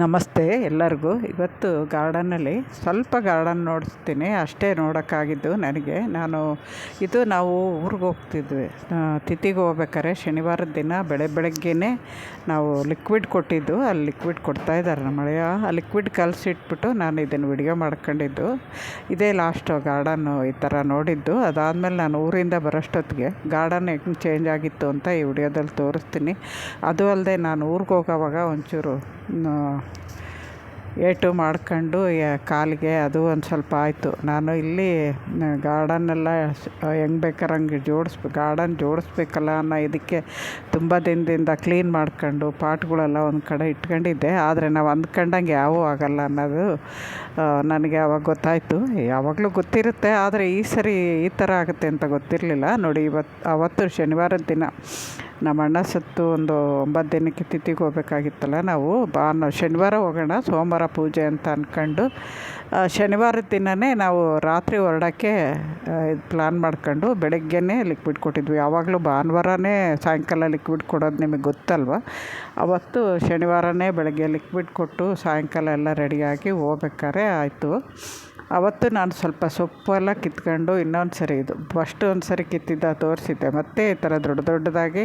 ನಮಸ್ತೆ ಎಲ್ಲರಿಗೂ. ಇವತ್ತು ಗಾರ್ಡನ್ನಲ್ಲಿ ಸ್ವಲ್ಪ ಗಾರ್ಡನ್ ನೋಡಿಸ್ತೀನಿ ಅಷ್ಟೇ ನೋಡೋಕ್ಕಾಗಿದ್ದು ನನಗೆ. ನಾನು ಇದು ನಾವು ಊರಿಗೆ ಹೋಗ್ತಿದ್ವಿ. ತಿಥಿಗೆ ಹೋಗ್ಬೇಕಾದ್ರೆ ಶನಿವಾರದ ದಿನ ಬೆಳೆ ಬೆಳಗ್ಗೆನೇ ನಾವು ಲಿಕ್ವಿಡ್ ಕೊಟ್ಟಿದ್ದು. ಅಲ್ಲಿ ಲಿಕ್ವಿಡ್ ಕೊಡ್ತಾಯಿದ್ದಾರೆ ನಮ್ಮ ಮಳೆಯ. ಆ ಲಿಕ್ವಿಡ್ ಕಲಸಿಟ್ಬಿಟ್ಟು ನಾನು ಇದನ್ನು ವಿಡಿಯೋ ಮಾಡ್ಕೊಂಡಿದ್ದು. ಇದೇ ಲಾಸ್ಟು ಗಾರ್ಡನ್ನು ಈ ಥರ ನೋಡಿದ್ದು. ಅದಾದಮೇಲೆ ನಾನು ಊರಿಂದ ಬರೋಷ್ಟೊತ್ತಿಗೆ ಗಾರ್ಡನ್ ಹೆಂಗೆ ಚೇಂಜ್ ಆಗಿತ್ತು ಅಂತ ಈ ವಿಡಿಯೋದಲ್ಲಿ ತೋರಿಸ್ತೀನಿ. ಅದು ಅಲ್ಲದೆ ನಾನು ಊರಿಗೆ ಹೋಗೋವಾಗ ಒಂಚೂರು ಏಟು ಮಾಡ್ಕೊಂಡು ಕಾಲಿಗೆ ಅದು ಒಂದು ಸ್ವಲ್ಪ ಆಯಿತು. ನಾನು ಇಲ್ಲಿ ಗಾರ್ಡನ್ನೆಲ್ಲ ಹೆಂಗೆ ಬೇಕಾರೆ ಹಂಗೆ ಜೋಡಿಸ್ ಗಾರ್ಡನ್ ಜೋಡಿಸ್ಬೇಕಲ್ಲ ಅನ್ನೋ ಇದಕ್ಕೆ ತುಂಬ ದಿನದಿಂದ ಕ್ಲೀನ್ ಮಾಡ್ಕೊಂಡು ಪಾಟ್ಗಳೆಲ್ಲ ಒಂದು ಕಡೆ ಇಟ್ಕೊಂಡಿದ್ದೆ. ಆದರೆ ನಾವು ಅಂದ್ಕೊಂಡಂಗೆ ಯಾವೂ ಆಗೋಲ್ಲ ಅನ್ನೋದು ನನಗೆ ಅವಾಗ ಗೊತ್ತಾಯಿತು. ಯಾವಾಗಲೂ ಗೊತ್ತಿರುತ್ತೆ, ಆದರೆ ಈ ಸರಿ ಈ ಥರ ಆಗುತ್ತೆ ಅಂತ ಗೊತ್ತಿರಲಿಲ್ಲ. ನೋಡಿ ಇವತ್ತು ಅವತ್ತು ಶನಿವಾರದ ದಿನ ನಮ್ಮ ಅಣ್ಣ ಸತ್ತು ಒಂದು ಒಂಬತ್ತು ದಿನಕ್ಕೆ ತಿಥಿಗೆ ಹೋಗ್ಬೇಕಾಗಿತ್ತಲ್ಲ ನಾವು ಭಾನು ಶನಿವಾರ ಹೋಗೋಣ, ಸೋಮವಾರ ಪೂಜೆ ಅಂತ ಅಂದ್ಕೊಂಡು ಶನಿವಾರದ ದಿನವೇ ನಾವು ರಾತ್ರಿ ಹೊರಡೋಕ್ಕೆ ಇದು ಪ್ಲ್ಯಾನ್ ಮಾಡ್ಕೊಂಡು ಬೆಳಗ್ಗೆನೇ ಲಿಕ್ವಿಡ್ ಕೊಟ್ಟಿದ್ವಿ. ಯಾವಾಗಲೂ ಭಾನುವಾರನೇ ಸಾಯಂಕಾಲ ಲಿಕ್ವಿಡ್ ಕೊಡೋದು ನಿಮಗೆ ಗೊತ್ತಲ್ವ? ಅವತ್ತು ಶನಿವಾರನೇ ಬೆಳಗ್ಗೆ ಲಿಕ್ವಿಡ್ ಕೊಟ್ಟು ಸಾಯಂಕಾಲ ಎಲ್ಲ ರೆಡಿಯಾಗಿ ಹೋಗ್ಬೇಕಾದ್ರೆ ಆಯಿತು. ಅವತ್ತು ನಾನು ಸ್ವಲ್ಪ ಸೊಪ್ಪೆಲ್ಲ ಕಿತ್ಕೊಂಡು ಇನ್ನೊಂದು ಸರಿ ಇದು ಫಸ್ಟ್ ಒಂದು ಸರಿ ಕಿತ್ತಿದ್ದ ತೋರಿಸಿದ್ದೆ. ಮತ್ತೆ ಈ ಥರ ದೊಡ್ಡ ದೊಡ್ಡದಾಗಿ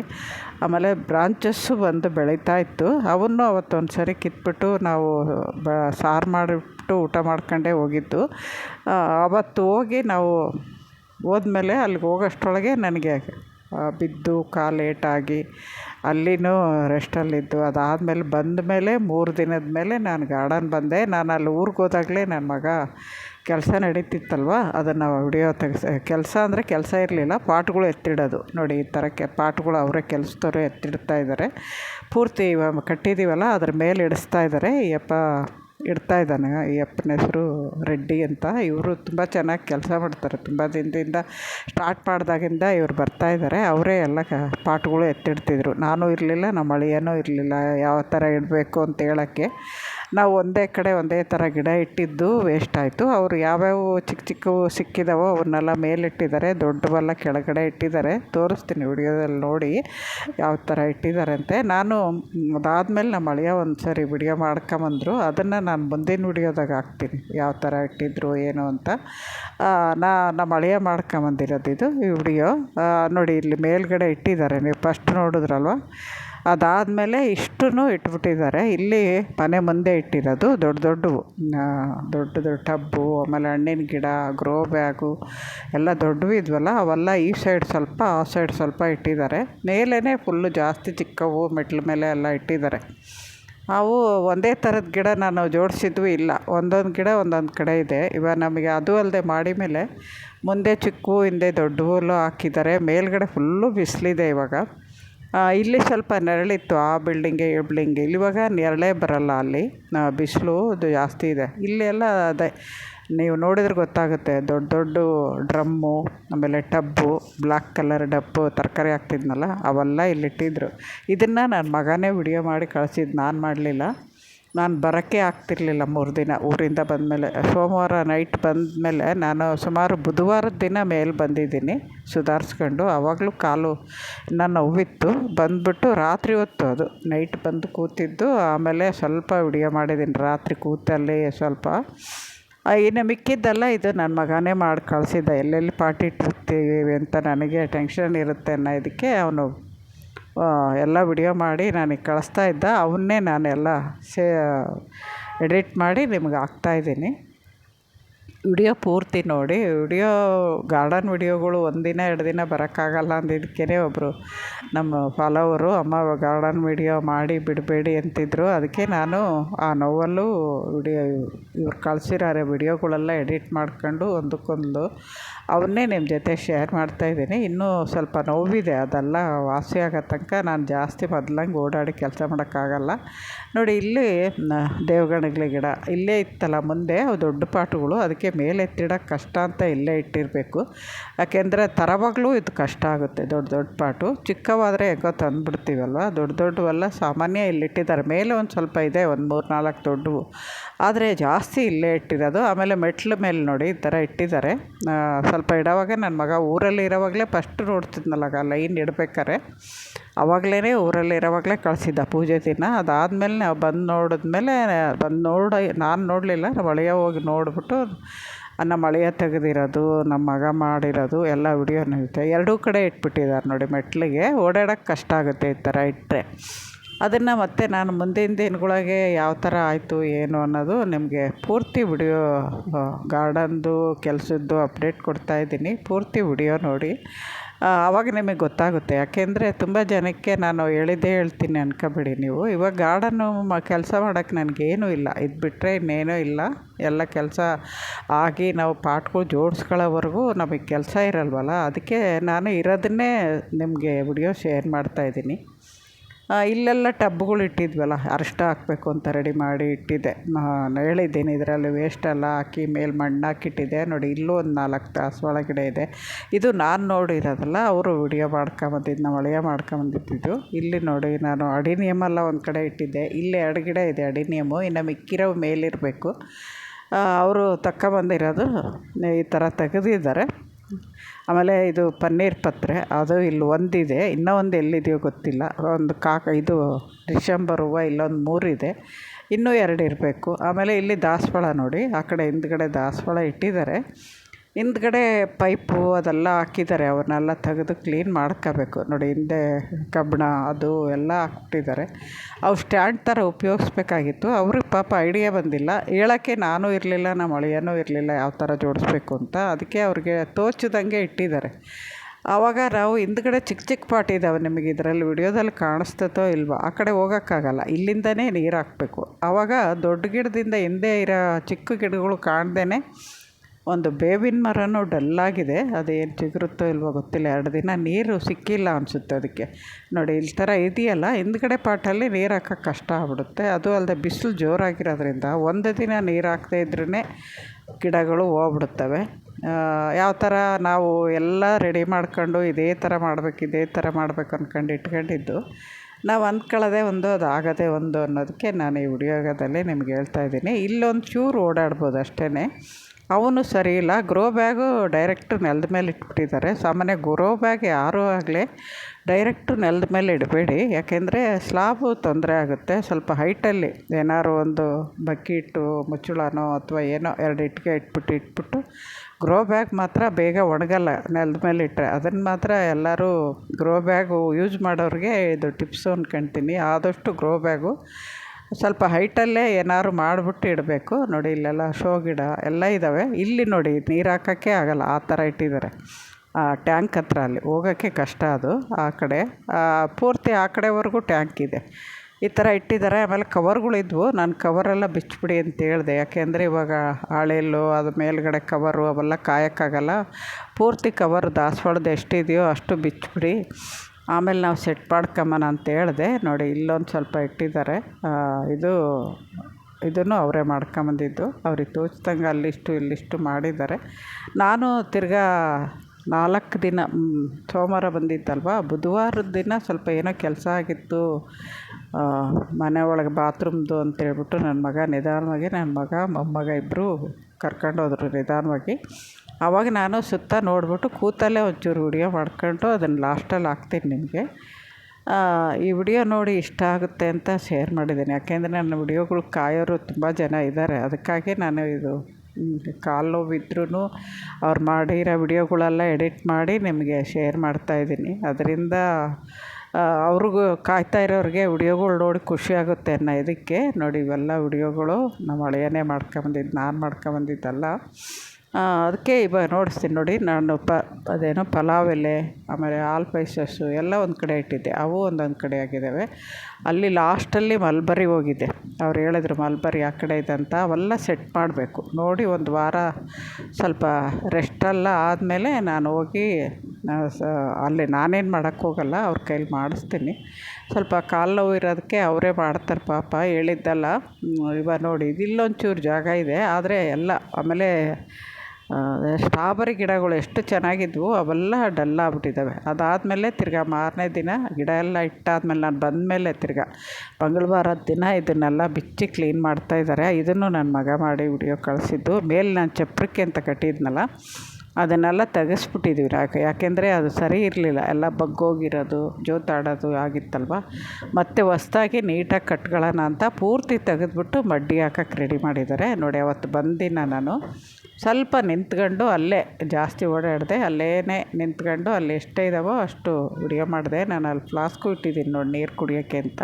ಆಮೇಲೆ ಬ್ರಾಂಚಸ್ಸು ಬಂದು ಬೆಳೀತಾ ಇತ್ತು. ಅವನ್ನು ಅವತ್ತೊಂದು ಸರಿ ಕಿತ್ಬಿಟ್ಟು ನಾವು ಬ ಸಾರು ಮಾಡಿಬಿಟ್ಟು ಊಟ ಮಾಡ್ಕೊಂಡೇ ಹೋಗಿದ್ದು. ಅವತ್ತು ಹೋಗಿ ನಾವು ಹೋದ್ಮೇಲೆ ಅಲ್ಲಿಗೆ ಹೋಗೋಷ್ಟ್ರೊಳಗೆ ನನಗೆ ಬಿದ್ದು ಕಾಲು ಏಟಾಗಿ ಅಲ್ಲಿನೂ ರೆಸ್ಟಲ್ಲಿದ್ದು. ಅದಾದಮೇಲೆ ಬಂದ ಮೇಲೆ ಮೂರು ದಿನದ ಮೇಲೆ ನಾನು ಗಾರ್ಡನ್ ಬಂದೆ. ನಾನು ಅಲ್ಲಿ ಊರಿಗೆ ಹೋದಾಗಲೇ ನನ್ನ ಮಗ ಕೆಲಸ ನಡೀತಿತ್ತಲ್ವ? ಅದನ್ನು ವಿಡಿಯೋ ತೆಗ್ಸಿ ಕೆಲಸ ಅಂದರೆ ಕೆಲಸ ಇರಲಿಲ್ಲ. ಪಾಟ್ಗಳು ಎತ್ತಿಡೋದು. ನೋಡಿ, ಈ ಥರ ಕೆ ಪಾಟ್ಗಳು ಅವರೇ ಕೆಲಸದವ್ರು ಎತ್ತಿಡ್ತಾ ಇದ್ದಾರೆ ಪೂರ್ತಿ ಇವಾಗ ಕಟ್ಟಿದ್ದೀವಲ್ಲ ಅದ್ರ ಮೇಲೆ ಇಡಿಸ್ತಾ ಇದ್ದಾರೆ ಯಪ್ಪ ಇಡ್ತಾ ಇದ್ದಾನೆ, ಈ ಅಪ್ಪನ ಹೆಸರು ರೆಡ್ಡಿ ಅಂತ. ಇವರು ತುಂಬ ಚೆನ್ನಾಗಿ ಕೆಲಸ ಮಾಡ್ತಾರೆ. ತುಂಬ ದಿನದಿಂದ ಸ್ಟಾರ್ಟ್ ಮಾಡಿದಾಗಿಂದ ಇವ್ರು ಬರ್ತಾಯಿದ್ದಾರೆ ಅವರೇ ಎಲ್ಲ ಕ ಪಾಟ್ಗಳು ಎತ್ತಿಡ್ತಿದ್ರು. ನಾನು ಇರಲಿಲ್ಲ, ನಮ್ಮ ಅಳಿಯನೂ ಇರಲಿಲ್ಲ. ಯಾವ ಥರ ಇಡಬೇಕು ಅಂತ ಹೇಳೋಕ್ಕೆ. ನಾವು ಒಂದೇ ಕಡೆ ಒಂದೇ ಥರ ಗಿಡ ಇಟ್ಟಿದ್ದು ವೇಸ್ಟ್ ಆಯಿತು. ಅವರು ಯಾವ್ಯಾವ ಚಿಕ್ಕ ಚಿಕ್ಕವು ಸಿಕ್ಕಿದಾವೋ ಅವನ್ನೆಲ್ಲ ಮೇಲಿಟ್ಟಿದ್ದಾರೆ, ದೊಡ್ಡವೆಲ್ಲ ಕೆಳಗಡೆ ಇಟ್ಟಿದ್ದಾರೆ. ತೋರಿಸ್ತೀನಿ ವಿಡಿಯೋದಲ್ಲಿ ನೋಡಿ ಯಾವ ಥರ ಇಟ್ಟಿದ್ದಾರೆ ಅಂತೆ ನಾನು ಅದಾದಮೇಲೆ ನಮ್ಮ ಅಳಿಯ ಒಂದು ಸರಿ ವಿಡಿಯೋ ಮಾಡ್ಕೊಂಬಂದರು. ಅದನ್ನು ನಾನು ಮುಂದಿನ ವಿಡಿಯೋದಾಗ ಹಾಕ್ತೀನಿ ಯಾವ ಥರ ಇಟ್ಟಿದ್ರು, ಏನು ಅಂತ. ನಾ, ನಮ್ಮ ಅಳಿಯ ಮಾಡ್ಕೊಂಬಂದಿರೋದು ಇದು ಈ ವಿಡಿಯೋ. ನೋಡಿ ಇಲ್ಲಿ ಮೇಲ್ಗಡೆ ಇಟ್ಟಿದ್ದಾರೆ. ನೀವು ಫಸ್ಟ್ ನೋಡಿದ್ರಲ್ವ? ಅದಾದಮೇಲೆ ಇಷ್ಟೂ ಇಟ್ಬಿಟ್ಟಿದ್ದಾರೆ. ಇಲ್ಲಿ ಮನೆ ಮುಂದೆ ಇಟ್ಟಿರೋದು ದೊಡ್ಡ ದೊಡ್ಡವು ದೊಡ್ಡ ದೊಡ್ಡ ಟಬ್ಬು, ಆಮೇಲೆ ಹಣ್ಣಿನ ಗಿಡ, ಗ್ರೋ ಬ್ಯಾಗು ಎಲ್ಲ ದೊಡ್ಡವು ಇದ್ವಲ್ಲ, ಅವೆಲ್ಲ ಈ ಸೈಡ್ ಸ್ವಲ್ಪ, ಆ ಸೈಡ್ ಸ್ವಲ್ಪ ಇಟ್ಟಿದ್ದಾರೆ. ಮೇಲೇ ಫುಲ್ಲು ಜಾಸ್ತಿ ಚಿಕ್ಕವು, ಮೆಟ್ಲ ಮೇಲೆ ಎಲ್ಲ ಇಟ್ಟಿದ್ದಾರೆ. ಅವು ಒಂದೇ ಥರದ ಗಿಡ ನಾನು ಜೋಡಿಸಿದ್ವು ಇಲ್ಲ. ಒಂದೊಂದು ಗಿಡ ಒಂದೊಂದು ಕಡೆ ಇದೆ. ಇವಾಗ ನಮಗೆ ಅದು ಅಲ್ಲದೆ ಮಾಡಿ ಮೇಲೆ ಮುಂದೆ ಚಿಕ್ಕವು ಹಿಂದೆ ದೊಡ್ಡವು ಹಾಕಿದ್ದಾರೆ. ಮೇಲ್ಗಡೆ ಫುಲ್ಲು ಬಿಸಿಲಿದೆ ಇವಾಗ. ಇಲ್ಲಿ ಸ್ವಲ್ಪ ನೆರಳಿತ್ತು ಆ ಬಿಲ್ಡಿಂಗ್ಗೆ, ಈ ಬಿಲ್ಡಿಂಗ್ ಇಲ್ಲಿ ಇವಾಗ ನೆರಳೇ ಬರೋಲ್ಲ ಅಲ್ಲಿ. ಬಿಸಿಲು ಅದು ಜಾಸ್ತಿ ಇದೆ. ಇಲ್ಲಿ ಎಲ್ಲ ಅದೇ. ನೀವು ನೋಡಿದ್ರೆ ಗೊತ್ತಾಗುತ್ತೆ. ದೊಡ್ಡ ದೊಡ್ಡ ಡ್ರಮ್ಮು, ಆಮೇಲೆ ಟಬ್ಬು ಬ್ಲ್ಯಾಕ್ ಕಲರ್ ಡಬ್ಬು ತರಕಾರಿ ಹಾಕ್ತಿದ್ನಲ್ಲ, ಅವೆಲ್ಲ ಇಲ್ಲಿಟ್ಟಿದ್ರು. ಇದನ್ನು ನನ್ನ ಮಗನೇ ವಿಡಿಯೋ ಮಾಡಿ ಕಳ್ಸಿದ್ದು ನಾನು ಮಾಡಲಿಲ್ಲ. ನಾನು ಬರೋಕ್ಕೆ ಆಗ್ತಿರಲಿಲ್ಲ ಮೂರು ದಿನ ಊರಿಂದ ಬಂದಮೇಲೆ. ಸೋಮವಾರ ನೈಟ್ ಬಂದಮೇಲೆ ನಾನು ಸುಮಾರು ಬುಧವಾರದ ದಿನ ಮೇಲೆ ಬಂದಿದ್ದೀನಿ ಸುಧಾರಿಸ್ಕೊಂಡು. ಆವಾಗಲೂ ಕಾಲು ನಾನು ನೋವಿತ್ತು. ಬಂದುಬಿಟ್ಟು ರಾತ್ರಿ ಹೊತ್ತು ಅದು ನೈಟ್ ಬಂದು ಕೂತಿದ್ದು. ಆಮೇಲೆ ಸ್ವಲ್ಪ ವಿಡಿಯೋ ಮಾಡಿದ್ದೀನಿ ರಾತ್ರಿ ಕೂತಲ್ಲಿ ಸ್ವಲ್ಪ. ಇನ್ನು ಮಿಕ್ಕಿದ್ದಲ್ಲ ಇದು ನನ್ನ ಮಗನೇ ಮಾಡಿ ಕಳಿಸಿದ್ದ ಎಲ್ಲೆಲ್ಲಿ ಪಾರ್ಟಿ ಇಟ್ಟಿರ್ತೀವಿ ಅಂತ ನನಗೆ ಟೆನ್ಷನ್ ಇರುತ್ತೆ ಅನ್ನೋ ಇದಕ್ಕೆ ಅವನು ಎಲ್ಲ ವಿಡಿಯೋ ಮಾಡಿ ನನಗೆ ಕಳಿಸ್ತಾ ಇದ್ದ, ಅವನ್ನೇ ನಾನೆಲ್ಲ ಸೇ ಎಡಿಟ್ ಮಾಡಿ ನಿಮ್ಗೆ ಹಾಕ್ತಾಯಿದ್ದೀನಿ ವಿಡಿಯೋ ಪೂರ್ತಿ ನೋಡಿ, ವಿಡಿಯೋ ಗಾರ್ಡನ್ ವಿಡಿಯೋಗಳು ಒಂದಿನ, ಎರಡು ದಿನ ಬರೋಕ್ಕಾಗಲ್ಲ ಅಂದಿದ್ದಕ್ಕೇ ಒಬ್ಬರು ನಮ್ಮ ಫಾಲೋವರು, ಅಮ್ಮ, ಗಾರ್ಡನ್ ವಿಡಿಯೋ ಮಾಡಿ ಬಿಡಬೇಡಿ ಅಂತಿದ್ರು. ಅದಕ್ಕೆ ನಾನು ಆ ನೋವಲ್ಲೂ ವಿಡಿಯೋ ಇವ್ರು ಕಳಿಸಿರೋ ವಿಡಿಯೋಗಳೆಲ್ಲ ಎಡಿಟ್ ಮಾಡ್ಕೊಂಡು ಒಂದಕ್ಕೊಂದು ಅವನ್ನೇ ನಿಮ್ಮ ಜೊತೆ ಶೇರ್ ಮಾಡ್ತಾ ಇದ್ದೀನಿ. ಇನ್ನೂ ಸ್ವಲ್ಪ ನೋವಿದೆ, ಅದೆಲ್ಲ ವಾಸಿ ಆಗೋ ತನಕ ನಾನು ಜಾಸ್ತಿ ಮೊದ್ಲಂಗೆ ಓಡಾಡಿ ಕೆಲಸ ಮಾಡೋಕ್ಕಾಗಲ್ಲ ನೋಡಿ, ಇಲ್ಲಿ ದೇವಗಣಗಳ ಗಿಡ ಇಲ್ಲೇ ಇತ್ತಲ್ಲ ಮುಂದೆ, ಅವು ದೊಡ್ಡ ಪಾಟುಗಳು, ಅದಕ್ಕೆ ಮೇಲೆ ಎತ್ತಿಡೋಕ್ಕೆ ಕಷ್ಟ ಅಂತ ಇಲ್ಲೇ ಇಟ್ಟಿರಬೇಕು. ಯಾಕೆಂದರೆ ತರವಾಗಲೂ ಇದು ಕಷ್ಟ ಆಗುತ್ತೆ, ದೊಡ್ಡ ದೊಡ್ಡ ಪಾಟು. ಚಿಕ್ಕವಾದರೆ ಹೇಗೋ ತಂದುಬಿಡ್ತೀವಲ್ವ? ದೊಡ್ಡ ದೊಡ್ಡವೆಲ್ಲ ಸಾಮಾನ್ಯ ಇಲ್ಲಿಟ್ಟಿದ್ದಾರೆ ಮೇಲೆ ಒಂದು ಸ್ವಲ್ಪ ಇದೆ, ಒಂದು ಮೂರು ನಾಲ್ಕು ದೊಡ್ಡವು. ಆದರೆ ಜಾಸ್ತಿ ಇಲ್ಲೇ ಇಟ್ಟಿರೋದು. ಆಮೇಲೆ ಮೆಟ್ಲು ಮೇಲೆ ನೋಡಿ ಈ ಥರ ಇಟ್ಟಿದ್ದಾರೆ. ಸ್ವಲ್ಪ ಇಡೋವಾಗ ನನ್ನ ಮಗ ಊರಲ್ಲಿ ಇರೋವಾಗಲೇ ಫಸ್ಟ್ ನೋಡ್ತಿದ್ನಲ್ಲ ಲೈನ್ ಇಡ್ಬೇಕಾದ್ರೆ. ಆವಾಗ್ಲೇ ಊರಲ್ಲಿ ಇರೋವಾಗಲೇ ಕಳಿಸಿದ್ದ ಪೂಜೆ ದಿನ. ಅದಾದಮೇಲೆ ನಾವು ಬಂದು ನೋಡಿದ್ಮೇಲೆ, ಬಂದು ನೋಡಿ, ನಾನು ನೋಡಲಿಲ್ಲ ನಾವು ಅಳಿಯ ಹೋಗಿ ನೋಡಿಬಿಟ್ಟು ನಮ್ಮ ಅಳಿಯ ತೆಗೆದಿರೋದು, ನಮ್ಮ ಮಗ ಮಾಡಿರೋದು, ಎಲ್ಲ ವಿಡಿಯೋನೂ ಇರುತ್ತೆ. ಎರಡೂ ಕಡೆ ಇಟ್ಬಿಟ್ಟಿದ್ದಾರೆ ನೋಡಿ ಮೆಟ್ಲಿಗೆ. ಓಡಾಡೋಕ್ಕೆ ಕಷ್ಟ ಆಗುತ್ತೆ ಈ ಥರ ಇಟ್ಟರೆ ಅದನ್ನು ಮತ್ತೆ ನಾನು ಮುಂದಿನ ದಿನಗಳಿಗೆ ಯಾವ ಥರ ಆಯಿತು, ಏನು ಅನ್ನೋದು ನಿಮಗೆ ಪೂರ್ತಿ ವಿಡಿಯೋ ಗಾರ್ಡನ್ದು ಕೆಲಸದ್ದು ಅಪ್ಡೇಟ್ ಕೊಡ್ತಾ ಇದ್ದೀನಿ. ಪೂರ್ತಿ ವಿಡಿಯೋ ನೋಡಿ. ಆವಾಗ ನಿಮಗೆ ಗೊತ್ತಾಗುತ್ತೆ. ಯಾಕೆಂದರೆ ತುಂಬ ಜನಕ್ಕೆ ನಾನು ಹೇಳಿದ್ದೇ ಹೇಳ್ತೀನಿ ಅನ್ಕೋಬೇಡಿ ನೀವು. ಇವಾಗ ಗಾರ್ಡನ್ನು ಮ, ಕೆಲಸ ಮಾಡೋಕ್ಕೆ ನನಗೇನೂ ಇಲ್ಲ. ಇದು ಬಿಟ್ಟರೆ ಇನ್ನೇನೂ ಇಲ್ಲ. ಎಲ್ಲ ಕೆಲಸ ಆಗಿ ನಾವು ಪಾಟ್ಗಳು ಜೋಡಿಸ್ಕೊಳ್ಳೋವರೆಗೂ ನಮಗೆ ಕೆಲಸ ಇರಲ್ವಲ್ಲ? ಅದಕ್ಕೆ ನಾನು ಇರೋದನ್ನೇ ನಿಮಗೆ ವಿಡಿಯೋ ಶೇರ್ ಮಾಡ್ತಾಯಿದ್ದೀನಿ ಇಲ್ಲೆಲ್ಲ ಟಬ್ಗಳು ಇಟ್ಟಿದ್ವಲ್ಲ, ಅರಿಷ್ಟ ಹಾಕಬೇಕು ಅಂತ ರೆಡಿ ಮಾಡಿ ಇಟ್ಟಿದ್ದೆ. ನಾನು ಹೇಳಿದ್ದೀನಿ, ಇದರಲ್ಲಿ ವೇಸ್ಟೆಲ್ಲ ಹಾಕಿ ಮೇಲೆ ಮಣ್ಣು ಹಾಕಿಟ್ಟಿದ್ದೆ ನೋಡಿ, ಇಲ್ಲೂ ಒಂದು ನಾಲ್ಕು ತಾಸು ಒಳಗಡೆ ಇದೆ. ಇದು ನಾನು ನೋಡಿರೋದಲ್ಲ, ಅವರು ವಿಡಿಯೋ ಮಾಡ್ಕೊಂಬಂದಿದ್ದು ನಾವು ಅಳಿಯ ಮಾಡ್ಕೊಂಬಂದಿದ್ದು. ಇಲ್ಲಿ ನೋಡಿ, ನಾನು ಅಡಿನಿಯಮೆಲ್ಲ ಒಂದು ಕಡೆ ಇಟ್ಟಿದ್ದೆ. ಇಲ್ಲಿ ಎರಡು ಗಿಡ ಇದೆ ಅಡಿನಿಯಮು, ಇನ್ನು ಮಿಕ್ಕಿರೋ ಮೇಲಿರಬೇಕು. ಅವರು ತಗೊಂಬಂದಿರೋದು ಈ ಥರ ತೆಗೆದಿದ್ದಾರೆ. ಆಮೇಲೆ ಇದು ಪನ್ನೀರ್ ಪತ್ರೆ, ಅದು ಇಲ್ಲಿ ಒಂದಿದೆ. ಇನ್ನೂ ಒಂದು ಎಲ್ಲಿದೆಯೋ ಗೊತ್ತಿಲ್ಲ. ಒಂದು ಕಾಕ, ಇದು ಡಿಸೆಂಬರ್ ಹೂವು ಇಲ್ಲೊಂದು ಮೂರಿದೆ. ಇನ್ನೂ ಎರಡು ಇರಬೇಕು. ಆಮೇಲೆ ಇಲ್ಲಿ ದಾಸವಾಳ ನೋಡಿ. ಆ ಕಡೆ ಹಿಂದ್ಗಡೆ ದಾಸವಾಳ ಇಟ್ಟಿದ್ದಾರೆ. ಹಿಂದ್ಗಡೆ ಪೈಪು ಅದೆಲ್ಲ ಹಾಕಿದ್ದಾರೆ. ಅವ್ರನ್ನೆಲ್ಲ ತೆಗೆದು ಕ್ಲೀನ್ ಮಾಡ್ಕೋಬೇಕು. ನೋಡಿ, ಹಿಂದೆ ಕಬ್ಬಿಣ ಅದು ಎಲ್ಲ ಹಾಕ್ಬಿಟ್ಟಿದ್ದಾರೆ. ಅವು ಸ್ಟ್ಯಾಂಡ್ ಥರ ಉಪಯೋಗಿಸ್ಬೇಕಾಗಿತ್ತು. ಅವ್ರಿಗೆ ಪಾಪ ಐಡಿಯಾ ಬಂದಿಲ್ಲ. ಹೇಳೋಕ್ಕೆ ನಾನು ಇರಲಿಲ್ಲ, ನಮ್ಮ ಅಳಿಯನೂ ಇರಲಿಲ್ಲ ಯಾವ ಥರ ಜೋಡಿಸ್ಬೇಕು ಅಂತ. ಅದಕ್ಕೆ ಅವ್ರಿಗೆ ತೋಚಿದಂಗೆ ಇಟ್ಟಿದ್ದಾರೆ. ಆವಾಗ ನಾವು ಹಿಂದ್ಗಡೆ ಚಿಕ್ಕ ಚಿಕ್ಕ ಪಾಟ್ ಇದ್ದಾವೆ ನಿಮಗೆ. ಇದರಲ್ಲಿ ವಿಡಿಯೋದಲ್ಲಿ ಕಾಣಿಸ್ತತೋ ಇಲ್ವೋ, ಆ ಕಡೆ ಹೋಗೋಕ್ಕಾಗಲ್ಲ. ಇಲ್ಲಿಂದನೇ ನೀರು ಹಾಕಬೇಕು. ಆವಾಗ ದೊಡ್ಡ ಗಿಡದಿಂದ ಹಿಂದೆ ಇರೋ ಚಿಕ್ಕ ಗಿಡಗಳು ಕಾಣ್ದೇ ಒಂದು ಬೇವಿನ ಮರನೂ ಡಲ್ಲಾಗಿದೆ. ಅದೇನು ಚಿಗುರುತ್ತೋ ಇಲ್ವೋ ಗೊತ್ತಿಲ್ಲ. ಎರಡು ದಿನ ನೀರು ಸಿಕ್ಕಿಲ್ಲ ಅನಿಸುತ್ತೆ ಅದಕ್ಕೆ. ನೋಡಿ, ಈ ಥರ ಇದೆಯಲ್ಲ, ಹಿಂದ್ಗಡೆ ಪಾಟಲ್ಲಿ ನೀರು ಹಾಕೋಕ್ಕೆ ಕಷ್ಟ ಆಗ್ಬಿಡುತ್ತೆ. ಅದು ಅಲ್ಲದೆ ಬಿಸಿಲು ಜೋರಾಗಿರೋದ್ರಿಂದ ಒಂದು ದಿನ ನೀರು ಹಾಕದೇ ಇದ್ರೇ ಗಿಡಗಳು ಹೋಗ್ಬಿಡುತ್ತವೆ. ಯಾವ ಥರ ನಾವು ಎಲ್ಲ ರೆಡಿ ಮಾಡ್ಕೊಂಡು ಇದೇ ಥರ ಮಾಡಬೇಕು, ಇದೇ ಥರ ಮಾಡಬೇಕು ಅಂದ್ಕೊಂಡು ಇಟ್ಕೊಂಡಿದ್ದು, ನಾವು ಅಂದ್ಕೊಳ್ಳೋದೇ ಒಂದು ಅದು ಆಗೋದೇ ಒಂದು ಅನ್ನೋದಕ್ಕೆ ನಾನು ಈ ವಿಡಿಯೋಗದಲ್ಲಿ ನಿಮ್ಗೆ ಹೇಳ್ತಾ ಇದ್ದೀನಿ. ಇಲ್ಲೊಂದು ಚೂರು ಓಡಾಡ್ಬೋದು ಅಷ್ಟೇ ಅವನು ಸರಿ ಇಲ್ಲ. ಗ್ರೋ ಬ್ಯಾಗು ಡೈರೆಕ್ಟ್ ನೆಲದ ಮೇಲೆ ಇಟ್ಬಿಟ್ಟಿದ್ದಾರೆ. ಸಾಮಾನ್ಯ ಗ್ರೋ ಬ್ಯಾಗ್ ಯಾರೂ ಆಗಲಿ ಡೈರೆಕ್ಟ್ ನೆಲದ ಮೇಲೆ ಇಡಬೇಡಿ. ಯಾಕೆಂದರೆ ಸ್ಲಾಬು ತೊಂದರೆ ಆಗುತ್ತೆ. ಸ್ವಲ್ಪ ಹೈಟಲ್ಲಿ ಏನಾದ್ರು ಒಂದು ಬಕೀಟು, ಮುಚ್ಚಳನೋ ಅಥವಾ ಏನೋ ಎರಡು ಇಟ್ಟಿಗೆ ಇಟ್ಬಿಟ್ಟು ಇಟ್ಬಿಟ್ಟು ಗ್ರೋ ಬ್ಯಾಗ್ ಮಾತ್ರ ಬೇಗ ಒಣಗಲ್ಲ. ನೆಲದ ಮೇಲೆ ಇಟ್ಟರೆ ಅದನ್ನು ಮಾತ್ರ ಎಲ್ಲರೂ ಗ್ರೋ ಬ್ಯಾಗು ಯೂಸ್ ಮಾಡೋರಿಗೆ ಇದು ಟಿಪ್ಸು ಅಂದ್ಕೊಳ್ತೀನಿ ಆದಷ್ಟು ಗ್ರೋ ಬ್ಯಾಗು ಸ್ವಲ್ಪ ಹೈಟಲ್ಲೇ ಏನಾದ್ರು ಮಾಡಿಬಿಟ್ಟು ಇಡಬೇಕು. ನೋಡಿ, ಇಲ್ಲೆಲ್ಲ ಶೋ ಗಿಡ ಎಲ್ಲ ಇದ್ದಾವೆ ಇಲ್ಲಿ ನೋಡಿ, ನೀರು ಹಾಕೋಕ್ಕೆ ಆಗೋಲ್ಲ, ಆ ಥರ ಇಟ್ಟಿದ್ದಾರೆ. ಆ ಟ್ಯಾಂಕ್ ಹತ್ರ ಅಲ್ಲಿ, ಹೋಗೋಕ್ಕೆ ಕಷ್ಟ ಅದು, ಆ ಕಡೆ. ಪೂರ್ತಿ ಆ ಕಡೆವರೆಗೂ ಟ್ಯಾಂಕ್ ಇದೆ. ಈ ಥರ ಇಟ್ಟಿದ್ದಾರೆ. ಆಮೇಲೆ ಕವರ್ಗಳಿದ್ವು ನಾನು ಕವರೆಲ್ಲ ಬಿಚ್ಚಿಬಿಡಿ ಅಂತ ಹೇಳಿದೆ. ಯಾಕೆಂದರೆ ಇವಾಗ ಹಳೆಯಲ್ಲು ಅದು ಮೇಲುಗಡೆ ಕವರು ಅವೆಲ್ಲ ಕಾಯೋಕ್ಕಾಗಲ್ಲ. ಪೂರ್ತಿ ಕವರ್ ದಾಸವಾಳದ್ದು ಎಷ್ಟಿದೆಯೋ ಅಷ್ಟು ಬಿಚ್ಚಿಬಿಡಿ. ಆಮೇಲೆ ನಾವು ಸೆಟ್ ಮಾಡ್ಕೊಂಬನ ಅಂತ ಹೇಳಿದೆ. ನೋಡಿ, ಇಲ್ಲೊಂದು ಸ್ವಲ್ಪ ಇಟ್ಟಿದ್ದಾರೆ. ಇದು, ಇದನ್ನು ಅವರೇ ಮಾಡ್ಕೊಂಬಂದಿದ್ದು. ಅವ್ರಿಗೆ ತೋಚ್ದಂಗೆ ಅಲ್ಲಿಷ್ಟು, ಇಲ್ಲಿಷ್ಟು ಮಾಡಿದ್ದಾರೆ. ನಾನು ತಿರ್ಗಾ ನಾಲ್ಕು ದಿನ ಸೋಮವಾರ ಬಂದಿದ್ದಲ್ವ ಬುಧವಾರದ ದಿನ ಸ್ವಲ್ಪ ಏನೋ ಕೆಲಸ ಆಗಿತ್ತು. ಮನೆ ಒಳಗೆ ಬಾತ್ರೂಮ್ದು ಅಂತೇಳ್ಬಿಟ್ಟು ನನ್ನ ಮಗ ನಿಧಾನವಾಗಿ, ನನ್ನ ಮಗ, ಮೊಮ್ಮಗ ಇಬ್ಬರು ಕರ್ಕೊಂಡೋದ್ರು ನಿಧಾನವಾಗಿ. ಆವಾಗ ನಾನು ಸುತ್ತ ನೋಡಿಬಿಟ್ಟು ಕೂತಲ್ಲೇ ಒಂಚೂರು ವಿಡಿಯೋ ಮಾಡ್ಕೊಂಡು ಅದನ್ನು ಲಾಸ್ಟಲ್ಲಿ ಹಾಕ್ತೀನಿ ನಿಮಗೆ. ಈ ವಿಡಿಯೋ ನೋಡಿ ಇಷ್ಟ ಆಗುತ್ತೆ ಅಂತ ಶೇರ್ ಮಾಡಿದ್ದೀನಿ. ಯಾಕೆಂದರೆ ನನ್ನ ವಿಡಿಯೋಗಳು ಕಾಯೋರು ತುಂಬ ಜನ ಇದ್ದಾರೆ. ಅದಕ್ಕಾಗಿ ನಾನು ಇದು ಕಾಲು ನೋವಿದ್ರೂ ಅವ್ರು ಮಾಡಿರೋ ವಿಡಿಯೋಗಳೆಲ್ಲ ಎಡಿಟ್ ಮಾಡಿ ನಿಮಗೆ ಶೇರ್ ಮಾಡ್ತಾಯಿದ್ದೀನಿ ಅದರಿಂದ ಅವ್ರಿಗೂ ಕಾಯ್ತಾ ಇರೋರಿಗೆ ವಿಡಿಯೋಗಳು ನೋಡಿ ಖುಷಿ ಆಗುತ್ತೆ ಅನ್ನೋ ಇದಕ್ಕೆ ನೋಡಿ ಇವೆಲ್ಲ ವಿಡಿಯೋಗಳು ನಮ್ಮ ಹಳೆಯನೇ ಮಾಡ್ಕೊಂಬಂದಿದ್ದು, ನಾನು ಮಾಡ್ಕೊಂಬಂದಿದ್ದಲ್ಲ. ಅದಕ್ಕೆ ಇವಾಗ ನೋಡಿಸ್ತೀನಿ ನೋಡಿ, ನಾನು ಪ, ಅದೇನೋ ಪಲಾವ್ ಎಲೆ, ಆಮೇಲೆ ಆಲ್ ಸ್ಪೈಸಸ್ಸು ಎಲ್ಲ ಒಂದು ಕಡೆ ಇಟ್ಟಿದ್ದೆ. ಅವು ಒಂದೊಂದು ಕಡೆ ಆಗಿದ್ದಾವೆ ಅಲ್ಲಿ ಲಾಸ್ಟಲ್ಲಿ ಮಲ್ಬರಿ ಹೋಗಿದ್ದೆ ಅವ್ರು ಹೇಳಿದ್ರು ಮಲ್ಬರಿ ಆ ಕಡೆ ಇದೆ ಅಂತ. ಅವೆಲ್ಲ ಸೆಟ್ ಮಾಡಬೇಕು. ನೋಡಿ ಒಂದು ವಾರ ಸ್ವಲ್ಪ ರೆಸ್ಟೆಲ್ಲ ಆದಮೇಲೆ ನಾನು ಹೋಗಿ ಅಲ್ಲಿ ನಾನೇನು ಮಾಡೋಕ್ಕೆ ಹೋಗಲ್ಲ, ಅವ್ರ ಕೈಲಿ ಮಾಡಿಸ್ತೀನಿ. ಸ್ವಲ್ಪ ಕಾಲು ನೋವು ಇರೋದಕ್ಕೆ ಅವರೇ ಮಾಡ್ತಾರೆ ಪಾಪ. ಹೇಳಿದ್ದಲ್ಲ ಇವಾಗ ನೋಡಿ, ಇದಿಲ್ಲೊಂಚೂರು ಜಾಗ ಇದೆ. ಆದರೆ ಎಲ್ಲ, ಆಮೇಲೆ ಸ್ಟ್ರಾಬೆರಿ ಗಿಡಗಳು ಎಷ್ಟು ಚೆನ್ನಾಗಿದ್ವು, ಅವೆಲ್ಲ ಡಲ್ ಆಗ್ಬಿಟ್ಟಿದ್ದಾವೆ. ಅದಾದಮೇಲೆ ತಿರ್ಗಾ ಮಾರನೇ ದಿನ ಗಿಡ ಎಲ್ಲ ಇಟ್ಟಾದ್ಮೇಲೆ ನಾನು ಬಂದ ಮೇಲೆ ತಿರ್ಗಾ ಮಂಗಳವಾರದ ದಿನ ಇದನ್ನೆಲ್ಲ ಬಿಚ್ಚಿ ಕ್ಲೀನ್ ಮಾಡ್ತಾ ಇದ್ದಾರೆ ಇದನ್ನು ನನ್ನ ಮಗ ಮಾಡಿ ವಿಡಿಯೋ ಕಳಿಸಿದ್ದು. ಮೇಲೆ ನಾನು ಚಪ್ಪರಕ್ಕೆ ಅಂತ ಕಟ್ಟಿದ್ನಲ್ಲ, ಅದನ್ನೆಲ್ಲ ತೆಗೆಸ್ಬಿಟ್ಟಿದ್ವಿ ಯಾಕೆ ಯಾಕೆಂದರೆ ಅದು ಸರಿ ಇರಲಿಲ್ಲ. ಎಲ್ಲ ಬಗ್ಗೋಗಿರೋದು, ಜೋತಾಡೋದು ಆಗಿತ್ತಲ್ವ? ಮತ್ತು ಹೊಸ್ದಾಗಿ ನೀಟಾಗಿ ಕಟ್ಕೊಳ್ಳೋಣ ಅಂತ ಪೂರ್ತಿ ತೆಗೆದ್ಬಿಟ್ಟು ಮಡ್ಡಿ ಹಾಕಕ್ಕೆ ರೆಡಿ ಮಾಡಿದ್ದಾರೆ. ನೋಡಿ, ಅವತ್ತು ಬಂದಿನ ನಾನು. ಸ್ವಲ್ಪ ನಿಂತ್ಕೊಂಡು ಅಲ್ಲೇ ಜಾಸ್ತಿ ಓಡಾಡಿದೆ ಅಲ್ಲೇ ನಿಂತ್ಕೊಂಡು ಅಲ್ಲಿ ಎಷ್ಟೇ ಇದ್ದಾವೋ ಅಷ್ಟು ಅಡುಗೆ ಮಾಡಿದೆ. ನಾನು ಅಲ್ಲಿ ಫ್ಲಾಸ್ಕು ಇಟ್ಟಿದ್ದೀನಿ ನೋಡಿ ನೀರು ಕುಡಿಯೋಕ್ಕೆ ಅಂತ.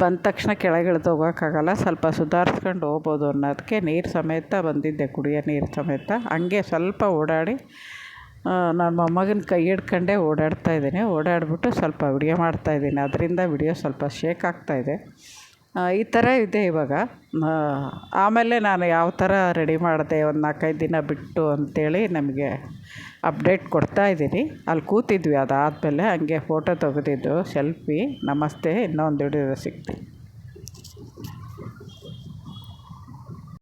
ಬಂದ ತಕ್ಷಣ ಕೆಳಗೆ ಇಳ್ದು ಹೋಗೋಕ್ಕಾಗಲ್ಲ ಸ್ವಲ್ಪ ಸುಧಾರಿಸ್ಕೊಂಡು ಹೋಗ್ಬೋದು ಅನ್ನೋದಕ್ಕೆ ನೀರು ಸಮೇತ ಬಂದಿದ್ದೆ, ಕುಡಿಯೋ ನೀರು ಸಮೇತ. ಹಂಗೆ ಸ್ವಲ್ಪ ಓಡಾಡಿ ನನ್ನ ಮೊಮ್ಮಗನ ಕೈ ಹಿಡ್ಕೊಂಡೇ ಓಡಾಡ್ತಾ ಇದ್ದೀನಿ. ಓಡಾಡಿಬಿಟ್ಟು ಸ್ವಲ್ಪ ವಿಡಿಯೋ ಮಾಡ್ತಾಯಿದ್ದೀನಿ ಅದರಿಂದ ವಿಡಿಯೋ ಸ್ವಲ್ಪ ಶೇಕ್ ಆಗ್ತಾಯಿದೆ ಈ ಥರ ಇದೆ ಇವಾಗ. ಆಮೇಲೆ ನಾನು ಯಾವ ಥರ ರೆಡಿ ಮಾಡಿದೆ ಒಂದು ನಾಲ್ಕೈದು ದಿನ ಬಿಟ್ಟು ಅಂಥೇಳಿ ನಮಗೆ ಅಪ್ಡೇಟ್ ಕೊಡ್ತಾ ಇದ್ದೀನಿ. ಅಲ್ಲಿ ಕೂತಿದ್ವಿ ಅದಾದಮೇಲೆ ಹಂಗೆ ಫೋಟೋ ತೆಗೆದಿದ್ದು ಸೆಲ್ಫಿ ನಮಸ್ತೆ, ಇನ್ನೊಂದು ವಿಡಿಯೋದಲ್ಲಿ ಸಿಗ್ತೀನಿ